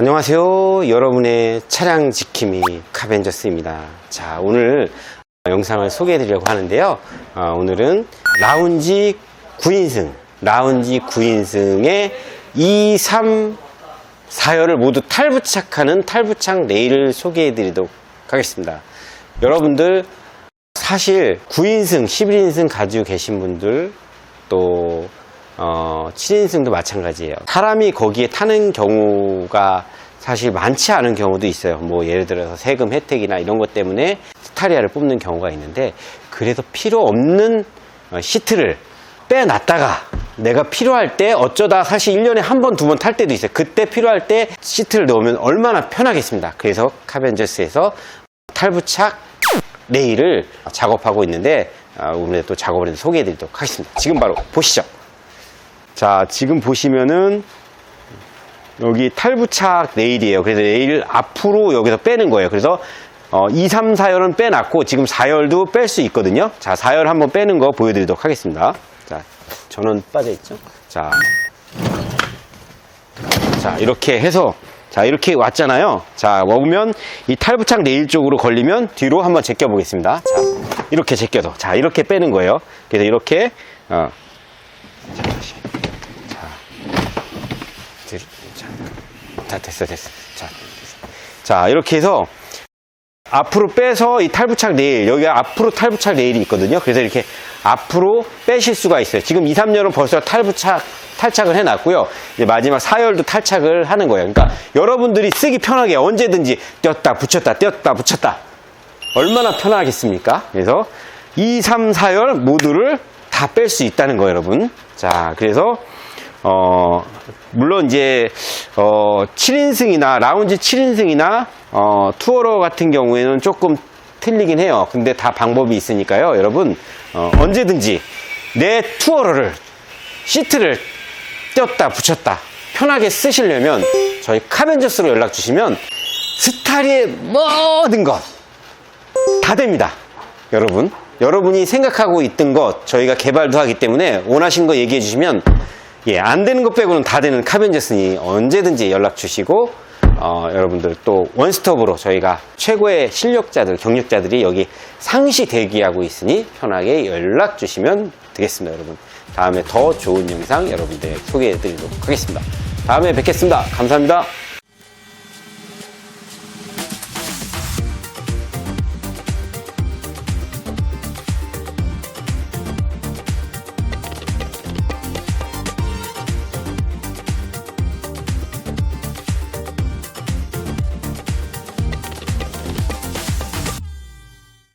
안녕하세요. 여러분의 차량 지킴이 카벤저스입니다. 자, 오늘 영상을 소개해 드리려고 하는데요. 어, 오늘은 라운지 9인승, 라운지 9인승의 2, 3, 4열을 모두 탈부착하는 탈부착 레일을 소개해 드리도록 하겠습니다. 여러분들 사실 9인승, 11인승 가지고 계신 분들 또 어, 7인승도 마찬가지예요. 사람이 거기에 타는 경우가 사실 많지 않은 경우도 있어요. 뭐 예를 들어서 세금 혜택이나 이런 것 때문에 스타리아를 뽑는 경우가 있는데 그래도 필요 없는 어, 시트를 빼놨다가 내가 필요할 때 어쩌다 사실 1년에 한 번, 두 번 탈 때도 있어요. 그때 필요할 때 시트를 넣으면 얼마나 편하겠습니다. 그래서 카벤저스에서 탈부착 레일을 작업하고 있는데 아, 오늘 또 작업을 소개해 드리도록 하겠습니다. 지금 바로 보시죠. 자, 지금 보시면은 여기 탈부착 레일이에요. 그래서 레일 앞으로 여기서 빼는 거예요. 그래서 어, 2, 3, 4열은 빼놨고 지금 4열도 뺄 수 있거든요. 자, 4열 한번 빼는 거 보여드리도록 하겠습니다. 자, 전원 빠져있죠? 자, 자, 이렇게 해서 자, 이렇게 왔잖아요. 자, 먹으면 이 탈부착 레일 쪽으로 걸리면 뒤로 한번 제껴 보겠습니다. 자, 이렇게 제껴도. 자, 이렇게 빼는 거예요. 그래서 이렇게 어. 자, 들- 자, 자, 됐어, 됐어. 자. 자, 이렇게 해서 앞으로 빼서 이 탈부착 레일, 여기가 앞으로 탈부착 레일이 있거든요. 그래서 이렇게 앞으로 빼실 수가 있어요. 지금 2, 3열은 벌써 탈부착, 탈착을 해놨고요. 이제 마지막 4열도 탈착을 하는 거예요. 그러니까 여러분들이 쓰기 편하게 언제든지 떼었다, 붙였다, 떼었다, 붙였다. 얼마나 편하겠습니까? 그래서 2, 3, 4열 모두를 다 뺄 수 있다는 거예요, 여러분. 자, 그래서 어, 물론 이제, 어, 7인승이나, 라운지 7인승이나, 어, 투어러 같은 경우에는 조금 틀리긴 해요. 근데 다 방법이 있으니까요. 여러분, 어, 언제든지 내 투어러를, 시트를 떼었다, 붙였다, 편하게 쓰시려면 저희 카벤저스로 연락 주시면 스타리의 모든 것 다 됩니다. 여러분. 여러분이 생각하고 있던 것 저희가 개발도 하기 때문에 원하신 거 얘기해 주시면 예, 안 되는 것 빼고는 다 되는 카벤저스니 언제든지 연락 주시고 어, 여러분들 또 원스톱으로 저희가 최고의 실력자들, 경력자들이 여기 상시 대기하고 있으니 편하게 연락 주시면 되겠습니다, 여러분. 다음에 더 좋은 영상 여러분들 소개해 드리도록 하겠습니다. 다음에 뵙겠습니다. 감사합니다.